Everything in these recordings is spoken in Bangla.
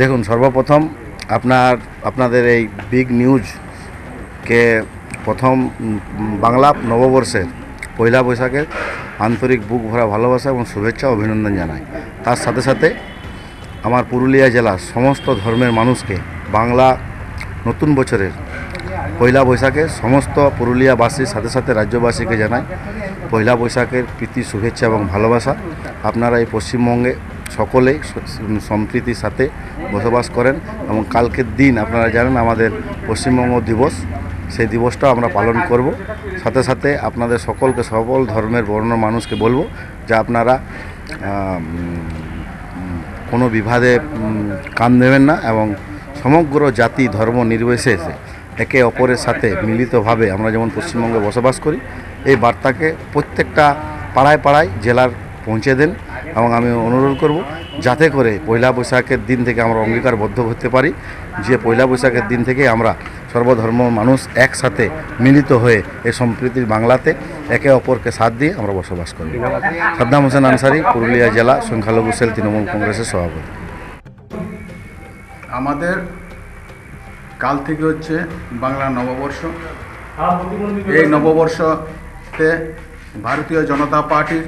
দেখুন, সর্বপ্রথম আপনার, আপনাদের এই বিগ নিউজকে প্রথম বাংলা নববর্ষের পয়লা বৈশাখের আন্তরিক বুক ভরা ভালোবাসা এবং শুভেচ্ছা, অভিনন্দন জানাই। তার সাথে সাথে আমার পুরুলিয়া জেলার সমস্ত ধর্মের মানুষকে বাংলা নতুন বছরের পয়লা বৈশাখে সমস্ত পুরুলিয়াবাসীর সাথে সাথে রাজ্যবাসীকে জানাই পয়লা বৈশাখের প্রীতি, শুভেচ্ছা এবং ভালোবাসা। আপনারা এই পশ্চিমবঙ্গে সকলেই স- সম্প্রীতির সাথে বসবাস করেন এবং কালকের দিন আপনারা জানেন আমাদের পশ্চিমবঙ্গ দিবস। সেই দিবসটাও আমরা পালন করব। সাথে সাথে আপনাদের সকলকে সকল ধর্মের বর্ণ মানুষকে বলব যে আপনারা কোনো বিভাদে কান দেবেন না এবং সমগ্র জাতি ধর্ম নির্বিশেষে একে অপরের সাথে মিলিতভাবে আমরা যেমন পশ্চিমবঙ্গে বসবাস করি, এই বার্তাকে প্রত্যেকটা পাড়ায় পাড়ায়, জেলার পৌঁছে দেন এবং আমি অনুরোধ করব যাতে করে পয়লা বৈশাখের দিন থেকে আমরা অঙ্গীকারবদ্ধ হতে পারি, যে পয়লা বৈশাখের দিন থেকে আমরা সর্বধর্ম মানুষ একসাথে মিলিত হয়ে এই সম্প্রীতির বাংলাতে একে অপরকে সাথ দিয়ে আমরা বসবাস করি। সাদ্দাম হোসেন আনসারি, পুরুলিয়া জেলা সংখ্যালঘু সেল তৃণমূল কংগ্রেসের সভাপতি। আমাদের কাল থেকে হচ্ছে বাংলা নববর্ষ। এই নববর্ষতে ভারতীয় জনতা পার্টির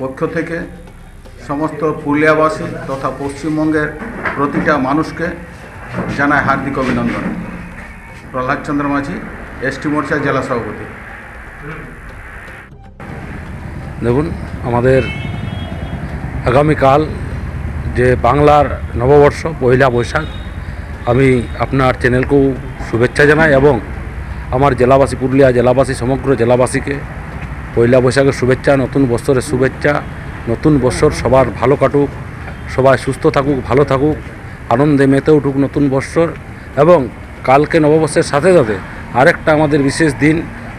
পক্ষ থেকে সমস্ত পুরুলিয়াবাসী তথা পশ্চিমবঙ্গের প্রতিটা মানুষকে জানায় হার্দিক অভিনন্দন। প্রহ্লাদ চন্দ্র মাঝি এসটি মোর্চা জেলা সভাপতি। দেখুন, আমাদের আগামীকাল যে বাংলার নববর্ষ, পয়লা বৈশাখ, আমি আপনার চ্যানেলকেও শুভেচ্ছা জানাই এবং আমার জেলাবাসী, পুরুলিয়া জেলাবাসী, সমগ্র জেলাবাসীকে পয়লা বৈশাখের শুভেচ্ছা, নতুন বছরের শুভেচ্ছা, নতুন বছর সবার ভালো কাটুক, সবাই সুস্থ থাকুক, ভালো থাকুক, আনন্দে মেতে উঠুক নতুন বৎসর এবং কালকে নববর্ষের সাথে সাথে আরেকটা আমাদের বিশেষ দিন।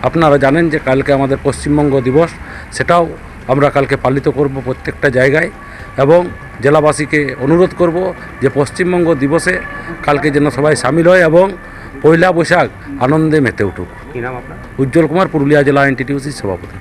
আপনারা জানেন যে কালকে আমাদের পশ্চিমবঙ্গ দিবস, সেটাও আমরা কালকে পালিত করব প্রত্যেকটা জায়গায় এবং জেলাবাসীকে অনুরোধ করব যে পশ্চিমবঙ্গ দিবসে কালকে যেন সবাই সামিল হয় এবং পয়লা বৈশাখ আনন্দে মেতে উঠুক। কি নাম আপনার? উজ্জ্বল কুমার পুরুলিয়া জেলা এনটিটিউসির সভাপতি।